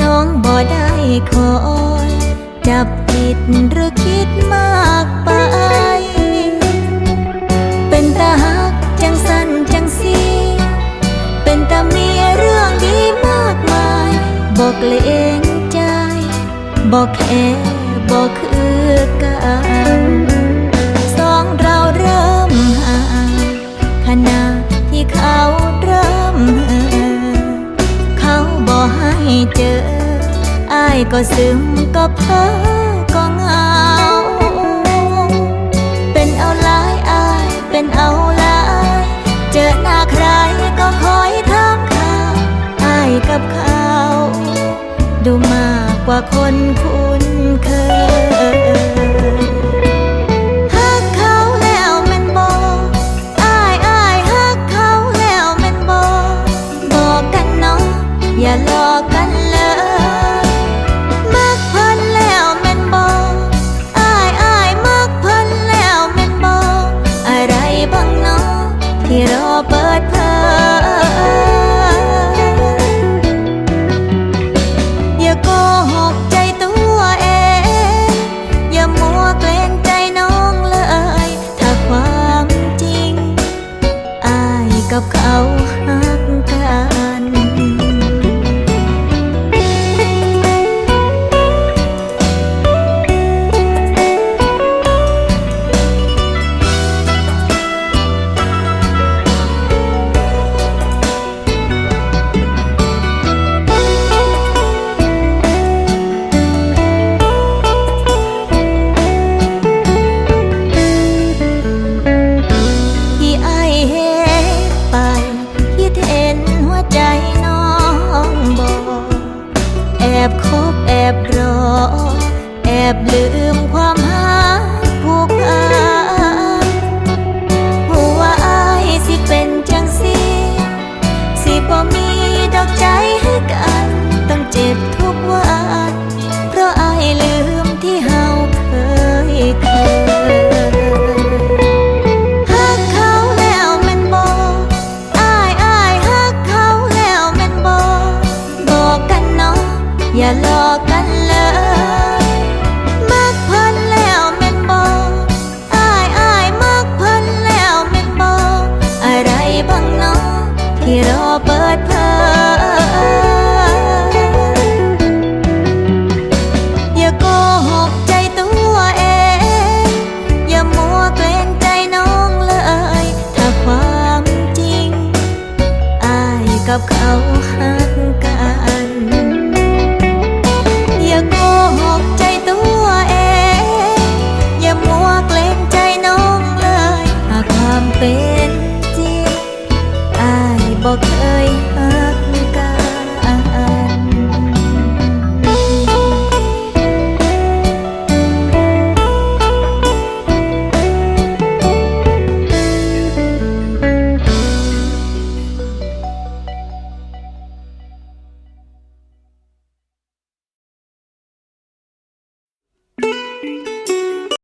น้องบ่ได้คอย จับผิดหรือคิดมากไป เป็นตาหักจังสั้นจังสี เป็นตามีเรื่องดีมากมาย บอกเลยเองใจ บอกแค่บอก ก็ซึมก็เพ้อก็เหงา เป็นเอาลายอายเป็นเอาลาย เจอหน้าใครก็คอยถามข่าวอายกับเขาดูมากกว่าคนคุ้นเคย บคบแอบรอ แอบลืมความหาผูกพั ที่รอเปิดเผยอย่าโกหกใจตัวเอง อย่ามัวเกรงใจน้องเลย ถ้าความจริง อายกับเขาหะ